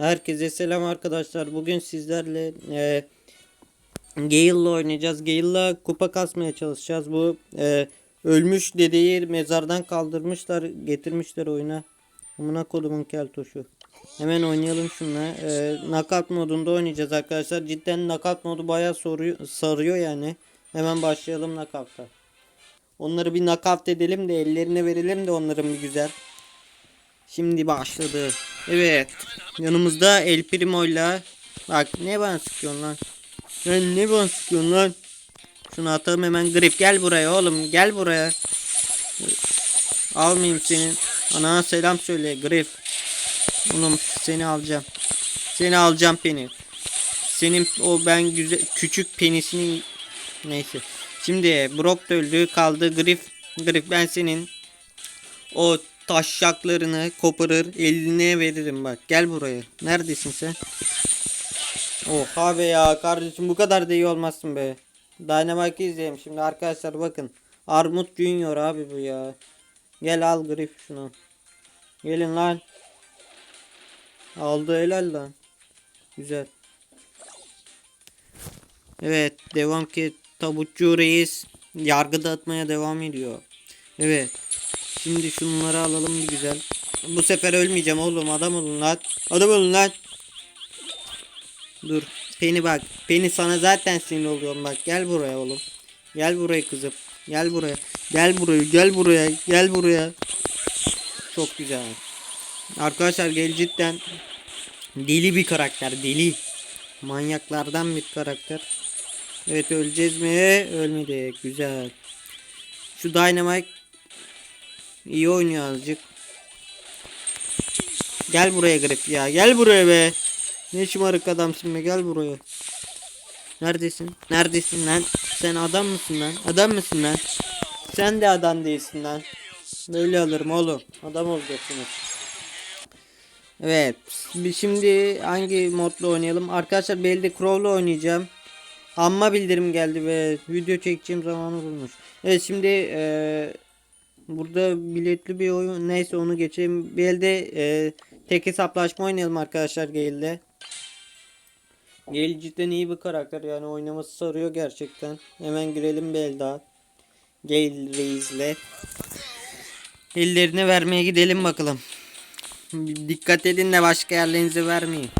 Herkese selam arkadaşlar. Bugün sizlerle e, Gale'la oynayacağız. Gale'la kupa kasmaya çalışacağız. Bu e, ölmüş dedeyi mezardan kaldırmışlar, getirmişler oyuna. Amına kodumun keltoşu. Hemen oynayalım şunla. E, knockout modunda oynayacağız arkadaşlar. Cidden knockout modu bayağı soruyor, sarıyor yani. Hemen başlayalım knockout'a. Onları bir knockout edelim de ellerine verelim de onların bir güzel. Şimdi başladı. Evet. Yanımızda El Primo'yla. Bak ne bana sıkıyorsun lan? Lan ne bana sıkıyorsun lan? Şunu atalım hemen grip. Gel buraya oğlum. Gel buraya. Almayayım senin. Ana selam söyle grip. Oğlum seni alacağım. Seni alacağım beni. Senin o ben güzel küçük penisini neyse. Şimdi Brock da öldü kaldı Griff. Griff ben senin o taşşaklarını koparır eline veririm bak. Gel buraya. Neredesin sen? Oha be ya kardeşim bu kadar da iyi olmazsın be. Dynamite'ı izleyelim şimdi arkadaşlar bakın. Armut Junior abi bu ya. Gel al Griff şunu. Gelin lan. Aldı helal lan. Güzel. Evet devam ki tabutçu reis yargı dağıtmaya devam ediyor. Evet. Şimdi şunları alalım bir güzel. Bu sefer ölmeyeceğim oğlum adam olun lan. Adam olun lan. Dur. Peni bak. Peni sana zaten sinir oluyorum bak. Gel buraya oğlum. Gel buraya kızım. Gel buraya. Gel buraya. Gel buraya. Gel buraya. Çok güzel. Arkadaşlar gel cidden deli bir karakter. Deli. Manyaklardan bir karakter. Evet öleceğiz mi? Ölmedik. Güzel. Şu Dynamite iyi oynuyor azıcık. Gel buraya Grip ya. Gel buraya be. Ne şımarık adamsın be. Gel buraya. Neredesin? Neredesin lan? Sen adam mısın lan? Adam mısın lan? Sen de adam değilsin lan. Böyle alırım oğlum. Adam olacaksınız. Evet. Şimdi hangi modla oynayalım? Arkadaşlar belli Crow'la oynayacağım. Amma bildirim geldi ve video çekeceğim zamanı bulmuş. Evet şimdi eee, burada biletli bir oyun neyse onu geçeyim. Bir elde eee, tek hesaplaşma oynayalım arkadaşlar Gale'de. Gale cidden iyi bir karakter yani oynaması sarıyor gerçekten. Hemen girelim bir el daha. Gale Reis'le. Ellerini vermeye gidelim bakalım. Dikkat edin de başka yerlerinizi vermeyin.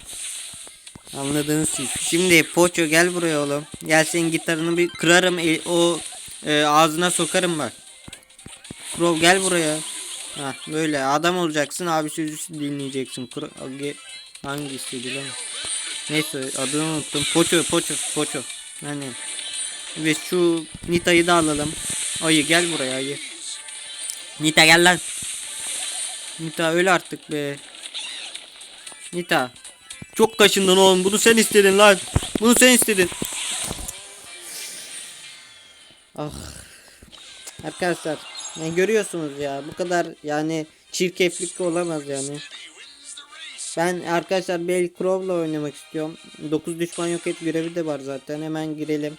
Anladınız siz. Şimdi Poço gel buraya oğlum. Gel senin gitarını bir kırarım. e, o e, ağzına sokarım bak. Bro gel buraya. Ha böyle adam olacaksın abi sözü dinleyeceksin. Age- hangisiydi lan? Neyse adını unuttum. Poço Poço Poço. Yani ve şu Nita'yı da alalım. Ayı gel buraya ayı. Nita gel lan. Nita öl artık be. Nita. Çok kaşındın oğlum. Bunu sen istedin lan. Bunu sen istedin. Ah. Arkadaşlar. Yani görüyorsunuz ya. Bu kadar yani çirkeflik olamaz yani. Ben arkadaşlar Bell Crow'la oynamak istiyorum. 9 düşman yok et görevi de var zaten. Hemen girelim.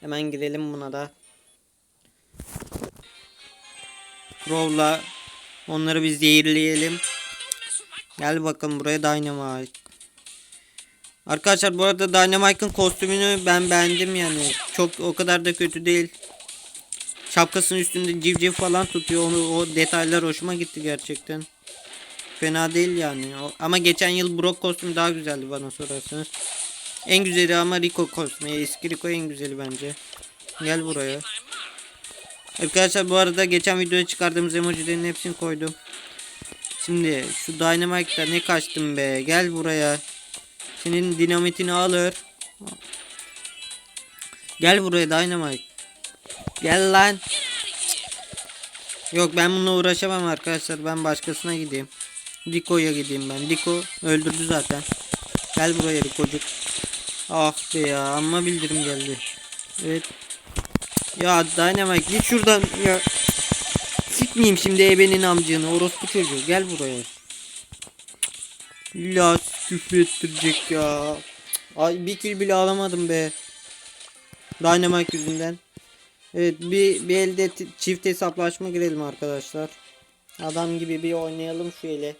Hemen girelim buna da. Crow'la onları biz zehirleyelim. Gel bakın buraya Dynamite. Arkadaşlar bu arada Dynamite'ın kostümünü ben beğendim yani. Çok o kadar da kötü değil. Şapkasının üstünde civciv falan tutuyor. Onu o detaylar hoşuma gitti gerçekten. Fena değil yani. O- ama geçen yıl Brock kostümü daha güzeldi bana sorarsanız. En güzeli ama Rico kostümü. Eski Rico en güzeli bence. Gel buraya. Arkadaşlar bu arada geçen videoda çıkardığımız emojilerin hepsini koydum. Şimdi şu Dynamite'da ne kaçtım be. Gel buraya. Senin dinamitini alır. Gel buraya Dynamite. Gel lan. Yok ben bununla uğraşamam arkadaşlar. Ben başkasına gideyim. Diko'ya gideyim ben. Diko öldürdü zaten. Gel buraya Diko'cuk. Ah be ya amma bildirim geldi. Evet. Ya Dynamite git şuradan ya. Sikmeyeyim şimdi ebenin amcığını orospu çocuğu gel buraya. İlla küfür ettirecek ya. Ay bir kill bile alamadım be. Dynamite yüzünden. Evet bir, bir elde çift hesaplaşma girelim arkadaşlar. Adam gibi bir oynayalım şu ele.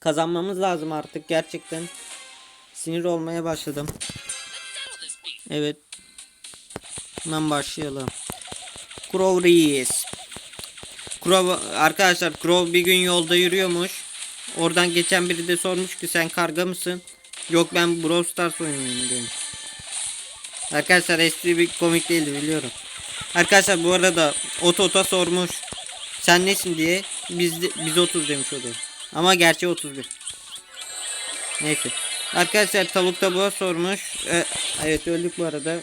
Kazanmamız lazım artık gerçekten. Sinir olmaya başladım. Evet. Hemen başlayalım. Crow Reis. Crow arkadaşlar Crow bir gün yolda yürüyormuş. Oradan geçen biri de sormuş ki sen karga mısın? Yok ben Brawl Stars oynuyorum demiş. Arkadaşlar espri bir komik değildi biliyorum. Arkadaşlar bu arada Ot Ot'a sormuş. Sen nesin diye. Biz biz 30 demiş o da. Ama gerçi 31. Neyse. Arkadaşlar tavuk tavuğa sormuş. E, evet öldük bu arada.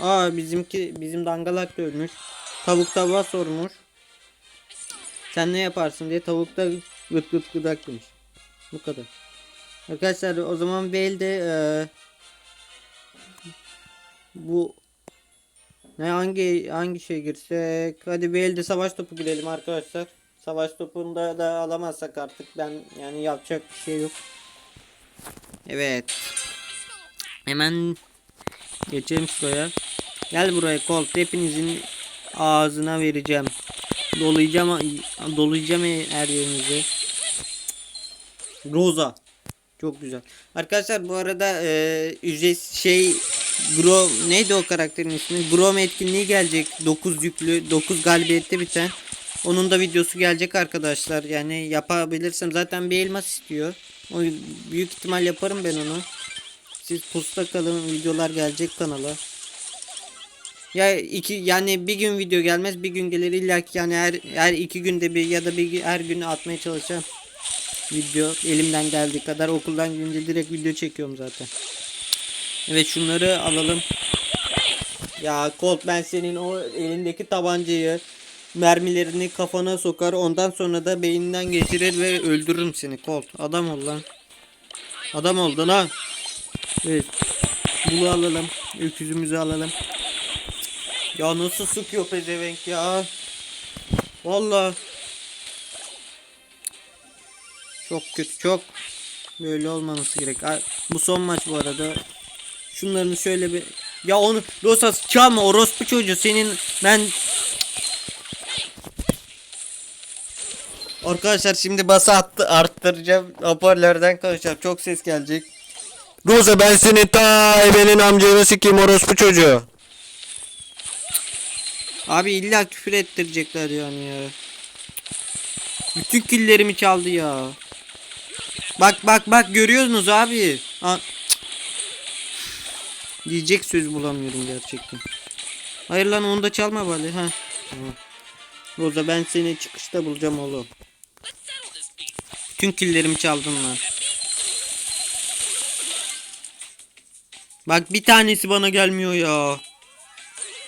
Aa bizimki bizim dangalak da ölmüş. Tavuk tavuğa sormuş. Sen ne yaparsın diye tavuk da gıt gıt gıdak demiş. Bu kadar. Arkadaşlar o zaman Bale'de e, bu ne hangi hangi şey girsek? Hadi bir elde savaş topu girelim arkadaşlar. Savaş topunda da alamazsak artık ben yani yapacak bir şey yok. Evet. Hemen geçelim şuraya. Gel buraya Colt. Hepinizin ağzına vereceğim. Dolayacağım dolayacağım her yerinizi. Rosa. Çok güzel. Arkadaşlar bu arada e, ücret şey Grom neydi o karakterin ismi? Grom etkinliği gelecek. 9 yüklü 9 galibiyette biten. Onun da videosu gelecek arkadaşlar. Yani yapabilirsem zaten bir elmas istiyor. O büyük ihtimal yaparım ben onu. Siz pusta kalın videolar gelecek kanala. Ya iki yani bir gün video gelmez bir gün gelir illa ki yani her her iki günde bir ya da bir her gün atmaya çalışacağım video elimden geldiği kadar okuldan gelince direkt video çekiyorum zaten. Evet şunları alalım. Ya Colt ben senin o elindeki tabancayı mermilerini kafana sokar ondan sonra da beyninden geçirir ve öldürürüm seni Colt. Adam ol lan. Adam oldun ha. Evet. Bunu alalım. Öküzümüzü alalım. Ya nasıl sıkıyor pezevenk ya. Vallahi. Çok kötü çok. Böyle olmaması gerek. Bu son maç bu arada. Şunların şöyle bir ya onu Rosas çalma orospu çocuğu senin ben Arkadaşlar şimdi basa attı arttıracağım. Hoparlörden konuşacağım. Çok ses gelecek. Rosa ben seni ta benim amcanı sikeyim orospu çocuğu. Abi illa küfür ettirecekler yani ya. Bütün killerimi çaldı ya. Bak bak bak görüyorsunuz abi. Ha. Diyecek söz bulamıyorum gerçekten. Hayır lan onu da çalma bari ha. Roza ben seni çıkışta bulacağım oğlum. Tüm killerimi çaldın lan. Bak bir tanesi bana gelmiyor ya.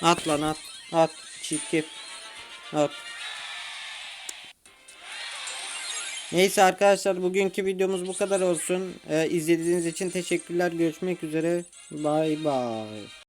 At lan at. At. Çirkef. At. Neyse arkadaşlar bugünkü videomuz bu kadar olsun. Ee, izlediğiniz için teşekkürler. Görüşmek üzere. Bay bay.